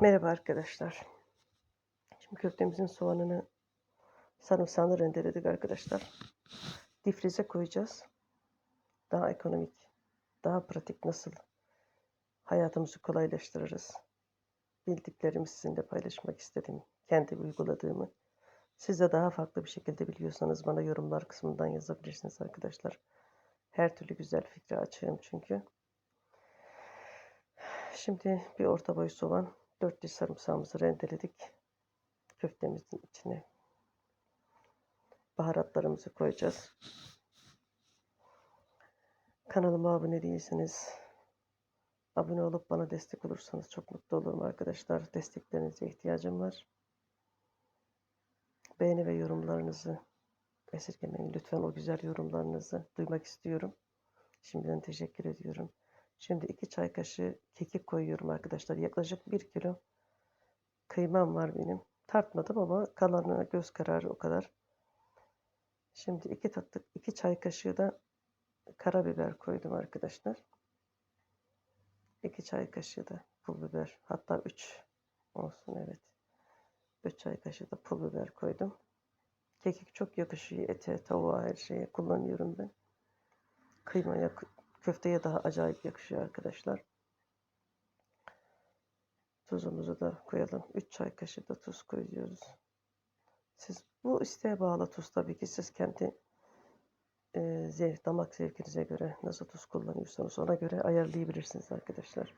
Merhaba arkadaşlar. Şimdi köftemizin soğanını sarımsağını rendeledik arkadaşlar. Difrize koyacağız. Daha ekonomik, daha pratik nasıl hayatımızı kolaylaştırırız. Bildiklerimi sizinle paylaşmak istedim. Kendi uyguladığımı. Siz de daha farklı bir şekilde biliyorsanız bana yorumlar kısmından yazabilirsiniz arkadaşlar. Her türlü güzel fikre açığım çünkü. Şimdi bir orta boy soğan, 4 diş sarımsağımızı rendeledik. Köftemizin içine baharatlarımızı koyacağız. Kanalıma abone değilseniz abone olup bana destek olursanız çok mutlu olurum arkadaşlar. Desteklerinize ihtiyacım var. Beğeni ve yorumlarınızı esirgemeyin. Lütfen o güzel yorumlarınızı duymak istiyorum. Şimdiden teşekkür ediyorum. Şimdi 2 çay kaşığı kekik koyuyorum arkadaşlar. Yaklaşık 1 kilo kıymam var benim. Tartmadım ama kalanına göz kararı o kadar. Şimdi 2 tatlı 2 çay kaşığı da karabiber koydum arkadaşlar. 2 çay kaşığı da pul biber. Hatta 3 olsun evet. 3 çay kaşığı da pul biber koydum. Kekik çok yakışıyor ete, tavuğa, her şeye kullanıyorum ben. Kıymaya, köfteye daha acayip yakışıyor arkadaşlar. Tuzumuzu da koyalım. 3 çay kaşığı da tuz koyuyoruz. Siz bu isteğe bağlı tuz tabii ki siz kendi e, zevk, damak zevkinize göre nasıl tuz kullanıyorsanız ona göre ayarlayabilirsiniz arkadaşlar.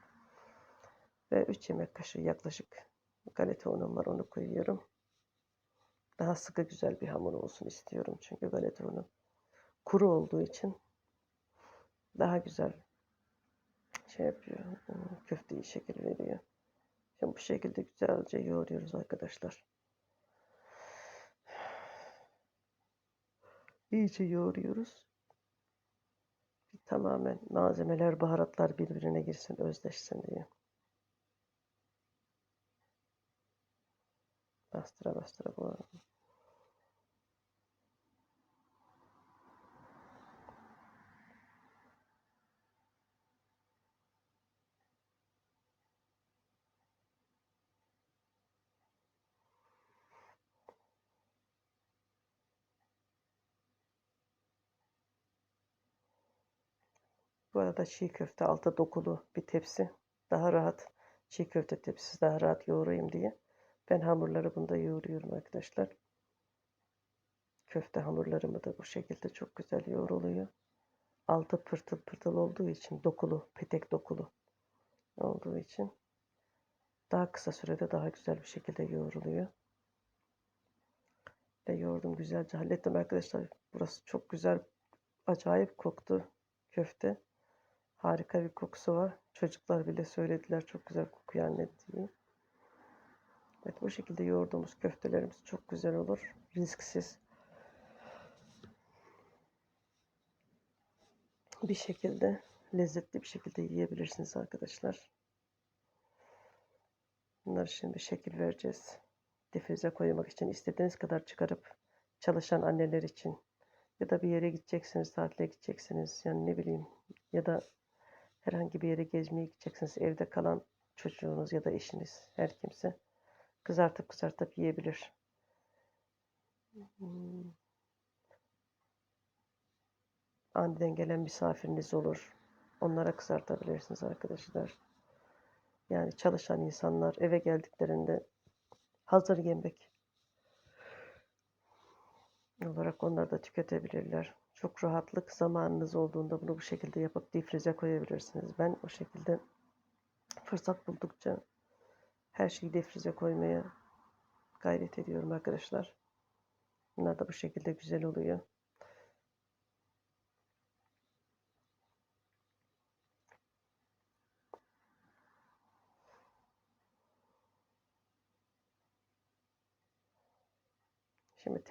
Ve 3 yemek kaşığı yaklaşık galeta unum var onu koyuyorum. Daha sıkı güzel bir hamur olsun istiyorum çünkü galeta unu kuru olduğu için daha güzel şey yapıyor. Köfteyi şekil veriyor. Şimdi bu şekilde güzelce yoğuruyoruz arkadaşlar. İyice yoğuruyoruz. Tamamen malzemeler, baharatlar birbirine girsin, özleşsin diye. Bastıra bastıra bu arada. Bu arada çiğ köfte altı dokulu bir tepsi. Daha rahat çiğ köfte tepsisi daha rahat yoğurayım diye. Ben hamurları bunda yoğuruyorum arkadaşlar. Köfte hamurlarımı da bu şekilde çok güzel yoğruluyor. Altı pırtıl pırtıl olduğu için dokulu, petek dokulu olduğu için daha kısa sürede daha güzel bir şekilde yoğruluyor. Ve yoğurdum güzelce hallettim arkadaşlar. Burası çok güzel, acayip koktu köfte. Harika bir kokusu var. Çocuklar bile söylediler çok güzel kokuyor anne. Evet bu şekilde yoğurduğumuz köftelerimiz çok güzel olur. Risksiz. Bir şekilde lezzetli bir şekilde yiyebilirsiniz arkadaşlar. Bunları şimdi şekil vereceğiz. Difrize koymak için istediğiniz kadar çıkarıp çalışan anneler için ya da bir yere gideceksiniz, tatile gideceksiniz yani ne bileyim ya da herhangi bir yere gezmeye gideceksiniz. Evde kalan çocuğunuz ya da eşiniz her kimse kızartıp kızartıp yiyebilir. Hmm. Aniden gelen misafiriniz olur. Onlara kızartabilirsiniz arkadaşlar. Yani çalışan insanlar eve geldiklerinde hazır yemek olarak onlar da tüketebilirler. Çok rahatlık zamanınız olduğunda bunu bu şekilde yapıp difrize koyabilirsiniz. Ben o şekilde fırsat buldukça her şeyi difrize koymaya gayret ediyorum arkadaşlar. Bunlar da bu şekilde güzel oluyor.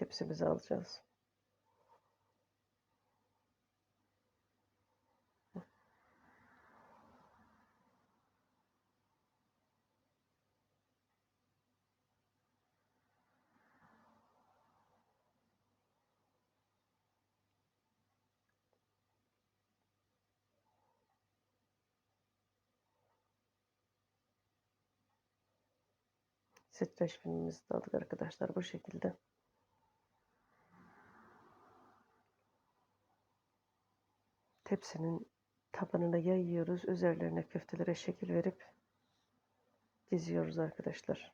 tepsimizi alacağız. Streç filmimizi de aldık arkadaşlar bu şekilde. Tepsinin tabanına yayıyoruz. Üzerlerine köftelere şekil verip diziyoruz arkadaşlar.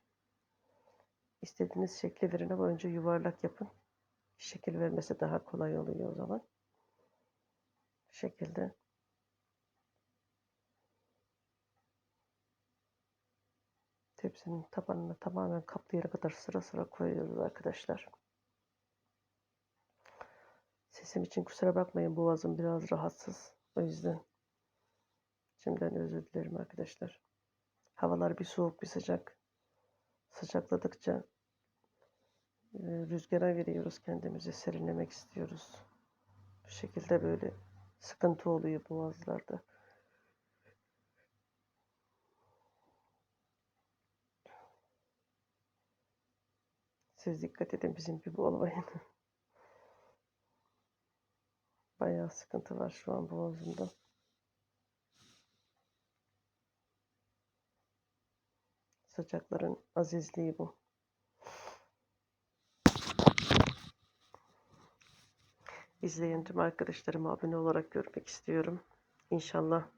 İstediğiniz şekli verin ama önce yuvarlak yapın. Şekil vermesi daha kolay oluyor o zaman. Bu şekilde tepsinin tabanını tamamen kaplayana kadar sıra sıra koyuyoruz arkadaşlar. Sesim için kusura bakmayın boğazım biraz rahatsız. O yüzden şimdiden özür dilerim arkadaşlar. Havalar bir soğuk bir sıcak. Sıcakladıkça e, rüzgara veriyoruz kendimizi serinlemek istiyoruz. Bu şekilde böyle sıkıntı oluyor boğazlarda. Siz dikkat edin bizim gibi olmayın. Bayağı sıkıntı var şu an boğazımda. Sıcakların azizliği bu. İzleyen tüm arkadaşlarıma abone olarak görmek istiyorum. İnşallah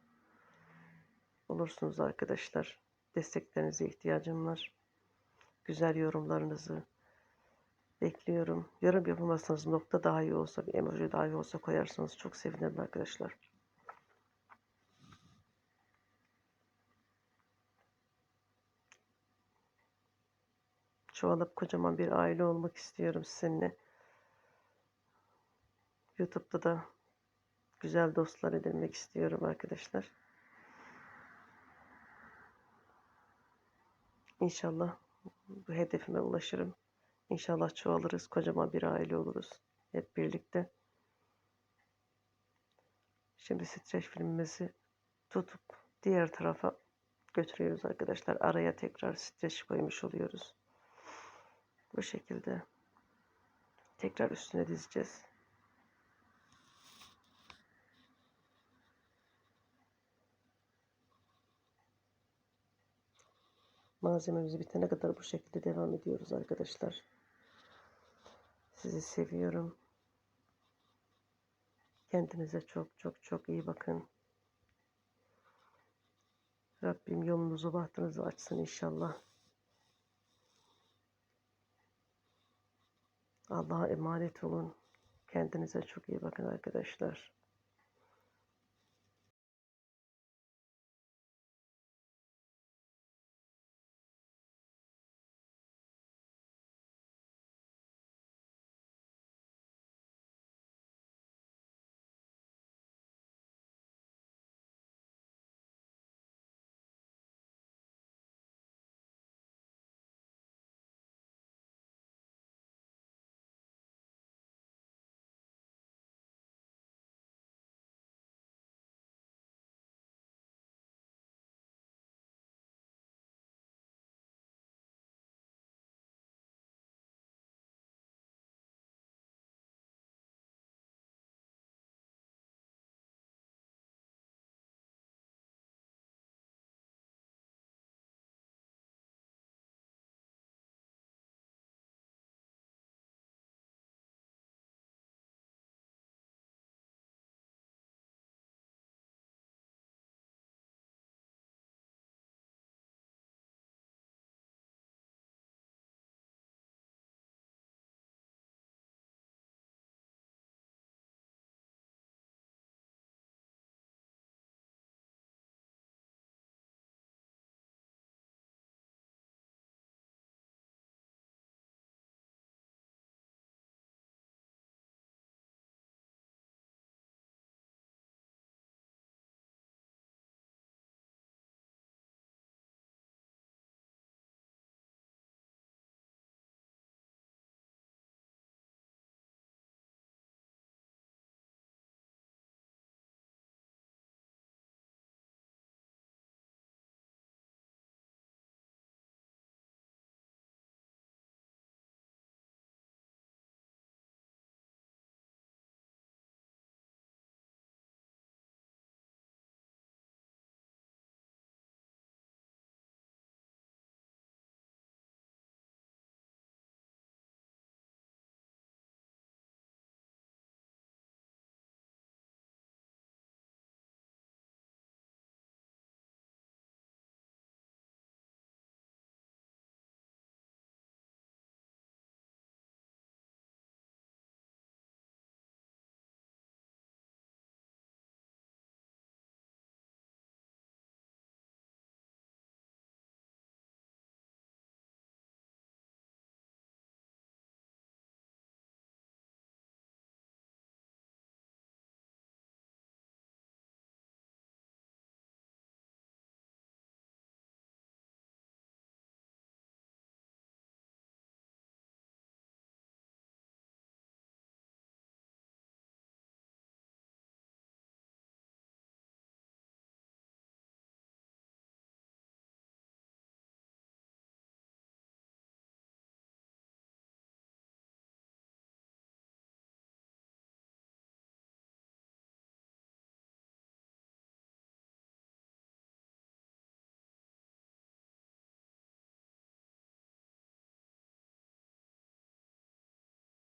olursunuz arkadaşlar. Desteklerinize ihtiyacım var. Güzel yorumlarınızı bekliyorum. Yorum yapamazsanız nokta daha iyi olsa, bir emoji daha iyi olsa koyarsanız çok sevinirim arkadaşlar. Çoğalıp kocaman bir aile olmak istiyorum sizinle. YouTube'da da güzel dostlar edinmek istiyorum arkadaşlar. İnşallah bu hedefime ulaşırım. İnşallah çoğalırız, kocaman bir aile oluruz hep birlikte. Şimdi streç filmimizi tutup diğer tarafa götürüyoruz arkadaşlar. Araya tekrar streç koymuş oluyoruz. Bu şekilde tekrar üstüne dizeceğiz. Malzememiz bitene kadar bu şekilde devam ediyoruz arkadaşlar. Sizi seviyorum. Kendinize çok çok çok iyi bakın. Rabbim yolunuzu bahtınızı açsın inşallah. Allah'a emanet olun. Kendinize çok iyi bakın arkadaşlar.